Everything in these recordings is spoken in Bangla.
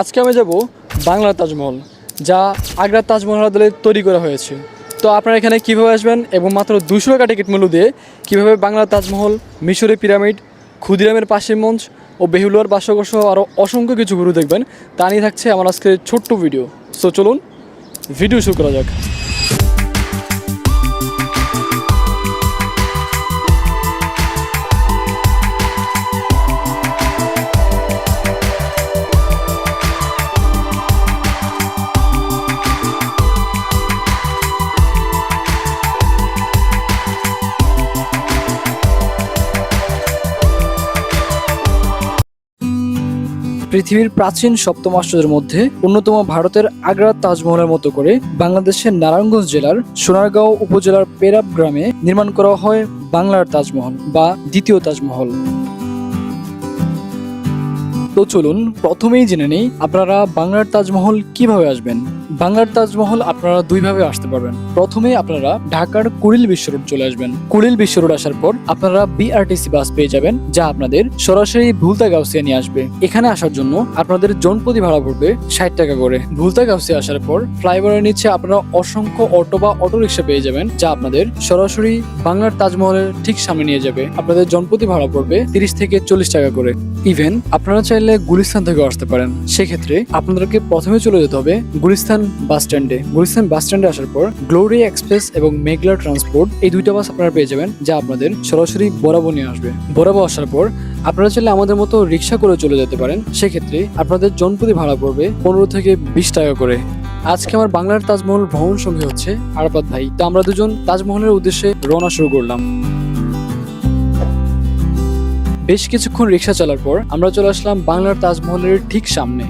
আজকে আমি যাব বাংলার তাজমহল, যা আগ্রার তাজমহল আদলে তৈরি করা হয়েছে। তো আপনারা এখানে কীভাবে আসবেন এবং মাত্র দুশো টাকা টিকিট মূল্য দিয়ে কীভাবে বাংলার তাজমহল, মিশরে পিরামিড, ক্ষুদিরামের পাশের মঞ্চ ও বেহুলোয়ার বাসগর সহ আরও অসংখ্য কিছু ঘুরে দেখবেন, তা নিয়ে থাকছে আমার আজকে ছোট্ট ভিডিও। সো চলুন, ভিডিও শুরু করা যাক। পৃথিবীর প্রাচীন সপ্তম আশ্চর্যের মধ্যে অন্যতম ভারতের আগ্রার তাজমহলের মতো করে বাংলাদেশের নারায়ণগঞ্জ জেলার সোনারগাঁও উপজেলার পেরাব গ্রামে নির্মাণ করা হয় বাংলার তাজমহল বা দ্বিতীয় তাজমহল। তো চলুন প্রথমেই জেনে নেই আপনারা বাংলার তাজমহল কীভাবে আসবেন? বাংলার তাজমহল আপনারা দুইভাবে আসতে পারবেন। প্রথমে আপনারা ঢাকার কুড়িল বিশ্ব রোড চলে আসবেন। কুড়িল বিশ্ব রোড আসার পর আপনারা বিআরটিসি বাস পেয়ে যাবেন, যা আপনাদের সরাসরি ভুলতা গাউসিয়া নিয়ে আসবে। এখানে আসার জন্য আপনাদের জনপ্রতি ভাড়া পড়বে ষাট টাকা করে। ভুলতা গাউসিয়া আসার পর ফ্লাইওভারের নিচে আপনারা অসংখ্য অটো বা অটো রিক্সা পেয়ে যাবেন, যা আপনাদের সরাসরি বাংলার তাজমহলের ঠিক সামনে নিয়ে যাবে। আপনাদের জনপ্রতি ভাড়া পড়বে তিরিশ থেকে চল্লিশ টাকা করে। ইভেন আপনারা চাইলে গুলিস্তান থেকে আসতে পারেন। সেক্ষেত্রে আপনাদেরকে প্রথমে চলে যেতে হবে গুলিস্তান বাস স্ট্যান্ডে। গুলিস্তান বাস স্ট্যান্ডে আসার পর গ্লোরি এক্সপ্রেস এবং মেঘলা ট্রান্সপোর্ট এই দুইটা বাস আপনারা পেয়ে যাবেন, যা আপনাদের সরাসরি বরাবর নিয়ে আসবে। বরাবর আসার পর আপনারা চাইলে আমাদের মতো রিক্সা করে চলে যেতে পারেন। সেক্ষেত্রে আপনাদের জনপ্রতি ভাড়া পড়বে পনেরো থেকে বিশ টাকা করে। আজকে আমার বাংলার তাজমহল ভ্রমণ সঙ্গী হচ্ছে আরাফাত ভাই। তো আমরা দুজন তাজমহলের উদ্দেশ্যে রওনা শুরু করলাম। বেশ কিছুক্ষণ রিক্সা চালার পর আমরা চলে আসলাম বাংলার তাজমহলের ঠিক সামনে।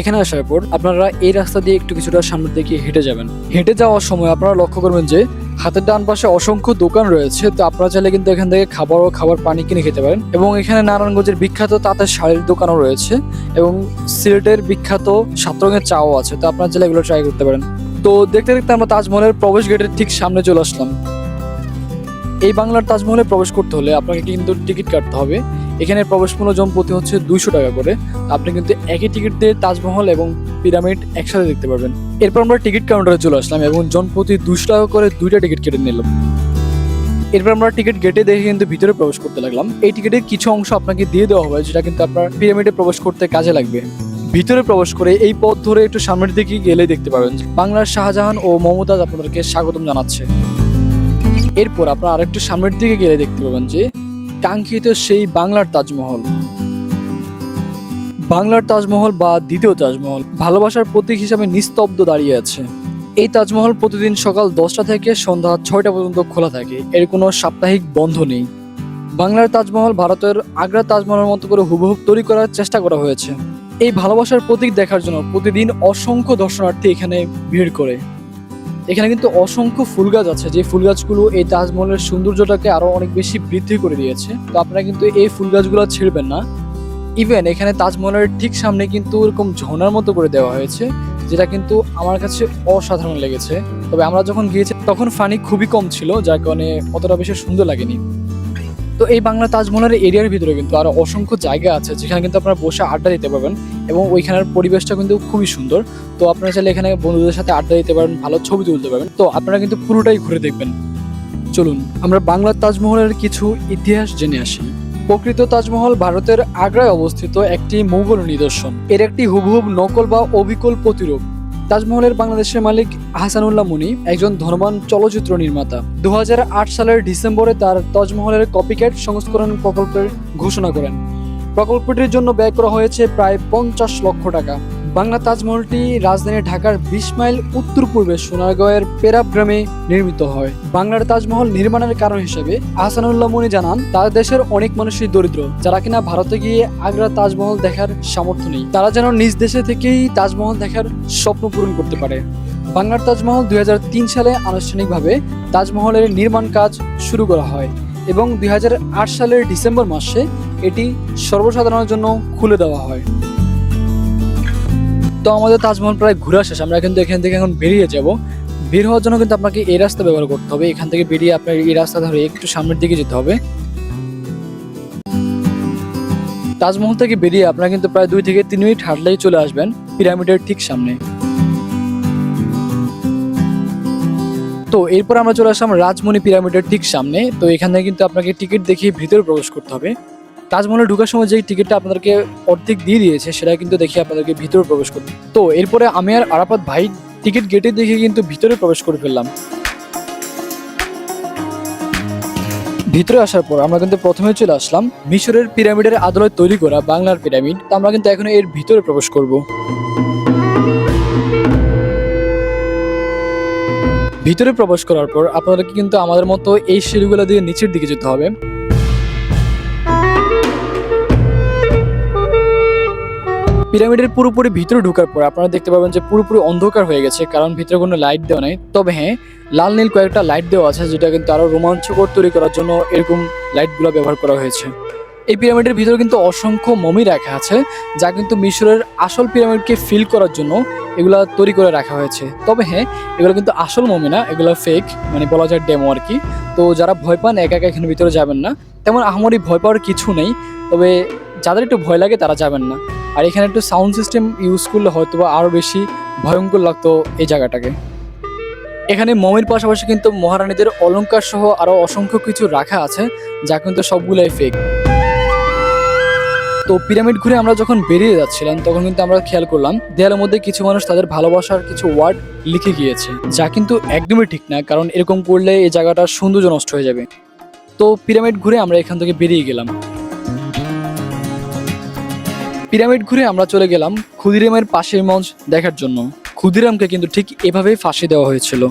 এখানে আসার পর আপনারা এই রাস্তা দিয়ে একটু কিছুটা সামনের দিকে হেঁটে যাবেন। হেঁটে যাওয়ার সময় আপনারা লক্ষ্য করবেন যে, হাতের ডান পাশে অসংখ্য দোকান রয়েছে, তো আপনারা চাইলে কিন্তু এখান থেকে খাবার ও খাবার পানি কিনে খেতে পারেন। এবং এখানে নারায়ণগঞ্জের বিখ্যাত তাঁতের শাড়ির দোকানও রয়েছে এবং সিলেটের বিখ্যাত সাত রঙের চাও আছে, তো আপনারা চাইলে এগুলো ট্রাই করতে পারেন। তো দেখতে দেখতে আমরা তাজমহলের প্রবেশ গেটের ঠিক সামনে চলে আসলাম। এই বাংলার তাজমহলে প্রবেশ করতে হলে আপনাকে কিন্তু টিকিট কাটতে হবে। এখানে প্রবেশ মূল্য জনপ্রতি হচ্ছে দুইশো টাকা করে। আপনি কিন্তু একই টিকিট দিয়ে তাজমহল এবং পিরামিড একসাথে দেখতে পারবেন। এরপর আমরা টিকিট কাউন্টারে চলে আসলাম এবং জনপ্রতি দুশো টাকা করে দুইটা টিকিট কেটে নিলাম। এরপর আমরা টিকিট গেটে দেখে কিন্তু ভিতরে প্রবেশ করতে লাগলাম। এই টিকিটের কিছু অংশ আপনাকে দিয়ে দেওয়া হবে, যেটা কিন্তু আপনার পিরামিডে প্রবেশ করতে কাজে লাগবে। ভিতরে প্রবেশ করে এই পথ ধরে একটু সামনের দিকে গেলে দেখতে পাবেন বাংলার শাহজাহান ও মমতাজ আপনাদেরকে স্বাগতম জানাচ্ছে। এরপর আপনারা আরেকটু সামনের দিকে গেলে দেখতে পাবেন যে কাঙ্ক্ষিত সেই বাংলার তাজমহল। বাংলার তাজমহল বা দ্বিতীয় তাজমহল ভালোবাসার প্রতীক হিসাবে নিস্তব্ধ দাঁড়িয়ে আছে। এই তাজমহল প্রতিদিন সকাল দশটা থেকে সন্ধ্যা ছয়টা পর্যন্ত খোলা থাকে। এর কোনো সাপ্তাহিক বন্ধ নেই। বাংলার তাজমহল ভারতের আগ্রা তাজমহলের মতো করে হুবহুব তৈরি করার চেষ্টা করা হয়েছে। এই ভালোবাসার প্রতীক দেখার জন্য প্রতিদিন অসংখ্য দর্শনার্থী এখানে ভিড় করে। এখানে কিন্তু অসংখ্য ফুল গাছ আছে। যে ফুল গাছগুলো এই তাজমহলের সৌন্দর্যটাকে আরও অনেক বেশি বৃদ্ধি করে দিয়েছে। তো আপনারা কিন্তু এই ফুল গাছগুলো ছিঁড়বেন না। ইভেন এখানে তাজমহলের ঠিক সামনে কিন্তু এরকম ঝর্ণার মতো করে দেওয়া হয়েছে, যেটা কিন্তু আমার কাছে অসাধারণ লেগেছে। তবে আমরা যখন গিয়েছি, তখন ফানি খুবই কম ছিল, যার কারণে অতটা বেশি সুন্দর লাগেনি। তো এই বাংলা তাজমহলের এরিয়ার ভিতরে কিন্তু আরও অসংখ্য জায়গা আছে, যেখানে কিন্তু আপনারা বসে আড্ডা দিতে পারবেন। এবং ওইখানের পরিবেশটা কিন্তু খুবই সুন্দর। তো আপনারা চাইলে এখানে বন্ধুদের সাথে আড্ডা দিতে পারেন, ভালো ছবি তুলতে পারবেন। তো আপনারা কিন্তু পুরোটাই ঘুরে দেখবেন। চলুন, আমরা বাংলার তাজমহলের কিছু ইতিহাস জেনে আসি। প্রকৃত তাজমহল ভারতের আগ্রায় অবস্থিত একটি মোগল নিদর্শন। এর একটি হুবহুব নকল বা অবিকল প্রতিরূপ। তাজমহলের বাংলাদেশের মালিক হাসানুল্লাহ মুনি একজন ধর্মান চলচ্চিত্র নির্মাতা। দু হাজার আট সালের ডিসেম্বরে তার তাজমহলের কপিক্যাট সংস্করণ প্রকল্পের ঘোষণা করেন। প্রকল্পটির জন্য ব্যয় করা হয়েছে প্রায় পঞ্চাশ লক্ষ টাকা। বাংলা তাজমহলটি রাজধানী ঢাকার বিশ মাইল উত্তর পূর্বে সোনারগাঁয়ের পেরাব গ্রামে নির্মিত হয়। বাংলার তাজমহল নির্মাণের কারণ হিসেবে আহসানুল্লাহ মুনি জানান, তার দেশের অনেক মানুষই দরিদ্র, যারা কিনা ভারতে গিয়ে আগ্রা তাজমহল দেখার সামর্থ্য নেই। তারা যেন নিজ দেশে থেকেই তাজমহল দেখার স্বপ্ন পূরণ করতে পারে। বাংলার তাজমহল দুই হাজার তিন সালে আনুষ্ঠানিকভাবে তাজমহলের নির্মাণ কাজ শুরু করা হয় এবং দুই হাজার আট সালের ডিসেম্বর মাসে এটি সর্বসাধারণের জন্য খুলে দেওয়া হয়। তো আমাদের তাজমহল প্রায় ঘুরে শেষ। আমরা কিন্তু এখান থেকে এখন বেরিয়ে যাব। বের হওয়ার জন্য কিন্তু আপনাকে এই রাস্তা ব্যবহার করতে হবে। এখান থেকে বেরিয়ে আপনার এই রাস্তা ধরে একটু সামনের দিকে যেতে হবে। তাজমহল থেকে বেরিয়ে আপনারা কিন্তু প্রায় দুই থেকে তিন মিনিট হাঁটলেই চলে আসবেন পিরামিডের ঠিক সামনে। তো এরপর আমরা চলে আসলাম রাজমণি পিরামিডের ঠিক সামনে। তো এখানে কিন্তু আপনাকে টিকিট দেখিয়ে ভিতরে প্রবেশ করতে হবে। তাজমহলে ঢোকার সময় যেই টিকিটটা আপনাদেরকে অর্ধেক দিয়ে দিয়েছে, সেটা কিন্তু দেখে আপনাদেরকে ভিতরে প্রবেশ করতে তো এরপরে আমি আর আরাফাত ভাই টিকিট গেটে দেখে কিন্তু ভিতরে প্রবেশ করে ফেললাম। ভিতরে আসার পর আমরা কিন্তু প্রথমে চলে আসলাম মিশরের পিরামিডের আদলে তৈরি করা বাংলার পিরামিড। তো আমরা কিন্তু এখন এর ভিতরে প্রবেশ করব। ভিতরে প্রবেশ করার পর আপনাদেরকে কিন্তু আমাদের মতো এই সিঁড়িগুলো দিয়ে নিচের দিকে যেতে হবে। পিরামিডের পুরোপুরি ভিতরে ঢোকার পর আপনারা দেখতে পাবেন যে পুরোপুরি অন্ধকার হয়ে গেছে, কারণ ভিতরে কোনো লাইট দেওয়া নেই। তবে হ্যাঁ লাল নীল কয়েকটা লাইট দেওয়া আছে, যেটা কিন্তু আরও রোমাঞ্চকর তৈরি করার জন্য এরকম লাইটগুলো ব্যবহার করা হয়েছে। এই পিরামিডের ভিতরে কিন্তু অসংখ্য মমি রাখা আছে, যা কিন্তু মিশরের আসল পিরামিডকে ফিল করার জন্য এগুলা তৈরি করে রাখা হয়েছে। তবে হ্যাঁ এগুলো কিন্তু আসল মমি না, এগুলো ফেক মানে বলা যায় ডেমো আর কি। তো যারা ভয় পান, একা একা এখানে ভিতরে যাবেন না। তেমন আহামরি ভয় পাওয়ার কিছু নেই, তবে যাদের একটু ভয় লাগে তারা যাবেন না। আর এখানে একটু সাউন্ড সিস্টেম ইউজ করলে হয়তো বা আরও বেশি ভয়ঙ্কর লাগতো এই জায়গাটাকে। এখানে মমির পাশাপাশি কিন্তু মহারানীদের অলঙ্কার সহ আরও অসংখ্য কিছু রাখা আছে, যা কিন্তু সবগুলাই ফেক তো পিরামিড ঘুরে আমরা যখন বেরিয়ে যাচ্ছিলাম, তখন কিন্তু আমরা খেয়াল করলাম, দেয়ালের মধ্যে কিছু মানুষ তাদের ভালোবাসার কিছু ওয়ার্ড লিখে গিয়েছে, যা কিন্তু একদমই ঠিক না, কারণ এরকম করলে এই জায়গাটা সৌন্দর্য নষ্ট হয়ে যাবে। তো পিরামিড ঘুরে আমরা এখান থেকে বেরিয়ে গেলাম। পিরামিড ঘুরে আমরা চলে গেলাম ক্ষুদিরামের পাশের মঞ্চ দেখার জন্য। ক্ষুদিরামকে কিন্তু ঠিক এভাবেই ফাঁসি দেওয়া হয়েছিল।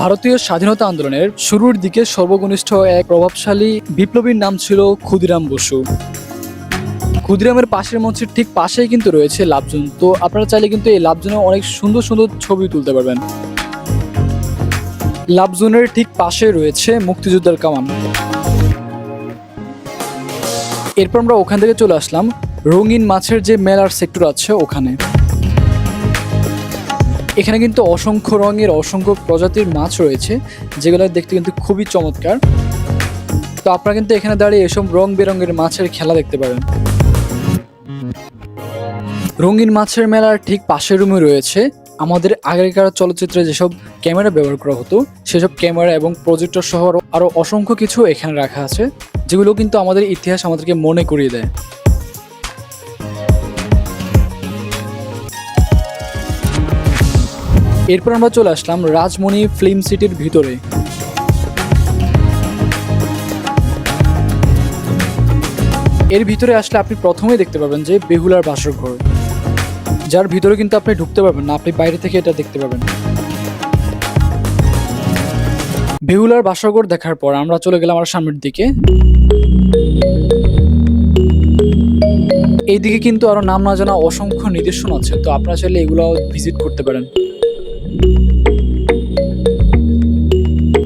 ভারতীয় স্বাধীনতা আন্দোলনের শুরুর দিকে সর্বকনিষ্ঠ এক প্রভাবশালী বিপ্লবীর নাম ছিল ক্ষুদিরাম বসু। ক্ষুদিরামের পাশের মঞ্চের ঠিক পাশেই কিন্তু রয়েছে লাভজুন। তো আপনারা চাইলে কিন্তু এই লাভজুনে অনেক সুন্দর সুন্দর ছবি তুলতে পারবেন। লাভজুনের ঠিক পাশে রয়েছে মুক্তিযোদ্ধার কামান। এরপর আমরা ওখান থেকে চলে আসলাম রঙিন মাছের যে মেলার সেক্টর আছে ওখানে। এখানে কিন্তু অসংখ্য রঙের অসংখ্য প্রজাতির মাছ রয়েছে, যেগুলো দেখতে কিন্তু খুবই চমৎকার। তো আপনারা কিন্তু এখানে দাঁড়িয়ে এসব রং বেরঙের মাছের খেলা দেখতে পারেন। রঙিন মাছের মেলার ঠিক পাশের রুমে রয়েছে আমাদের আগেকার চলচ্চিত্রে যেসব ক্যামেরা ব্যবহার করা হতো, সেসব ক্যামেরা এবং প্রজেক্টর সহ আরো- আরও অসংখ্য কিছু এখানে রাখা আছে, যেগুলো কিন্তু আমাদের ইতিহাস আমাদেরকে মনে করিয়ে দেয়। এরপর আমরা চলে আসলাম রাজমণি ফিল্ম সিটির ভিতরে। এর ভিতরে আসলে আপনি প্রথমেই দেখতে পাবেন যে বেহুলার বাসর ঘর, যার ভিতরে কিন্তু আপনি ঢুকতে পারবেন না, আপনি বাইরে থেকে এটা দেখতে পাবেন। বেহুলার বাসরঘর দেখার পর আমরা চলে গেলাম আমার সামনের দিকে। এইদিকে কিন্তু আরও নাম না জানা অসংখ্য নিদর্শন আছে, তো আপনারা চাইলে এগুলো ভিজিট করতে পারেন।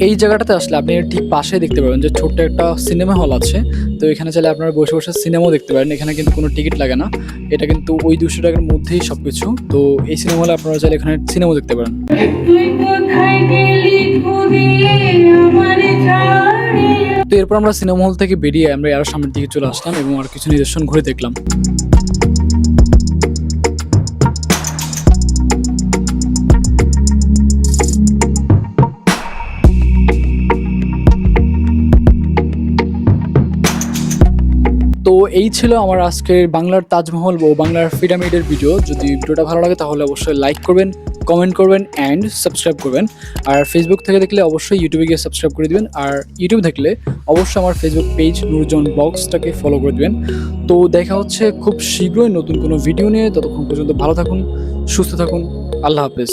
এই জায়গাটাতে আসলে আপনি ঠিক পাশে দেখতে পাবেন যে ছোট্ট একটা সিনেমা হল আছে। তো এখানে চাইলে আপনারা বসে বসে সিনেমাও দেখতে পারেন। এখানে কিন্তু কোনো টিকিট লাগে না। এটা কিন্তু ওই দুশো টাকার মধ্যেই সব কিছু তো এই সিনেমা হলে আপনারা চাইলে এখানে সিনেমাও দেখতে পারেন। তো এরপর আমরা সিনেমা হল থেকে বেরিয়ে আমরা আরও সামনের দিকে চলে আসলাম এবং আর কিছু নিদর্শন ঘুরে দেখলাম। এই ছিল আমার আজকের বাংলার তাজমহল ও বাংলার পিরামিডের ভিডিও যদি ভিডিওটা ভালো লাগে, তাহলে অবশ্যই লাইক করবেন কমেন্ট করবেন অ্যান্ড সাবস্ক্রাইব করবেন। আর ফেসবুক থেকে দেখলে অবশ্যই ইউটিউবে গিয়ে সাবস্ক্রাইব করে দিবেন। আর ইউটিউব দেখলে অবশ্যই আমার ফেসবুক পেজ নুরজন ব্লগসটাকে ফলো করে দিবেন। তো দেখা হচ্ছে খুব শীঘ্রই নতুন কোনো ভিডিও নিয়ে। ততক্ষণ পর্যন্ত ভালো থাকুন, সুস্থ থাকুন। আল্লাহ হাফেজ।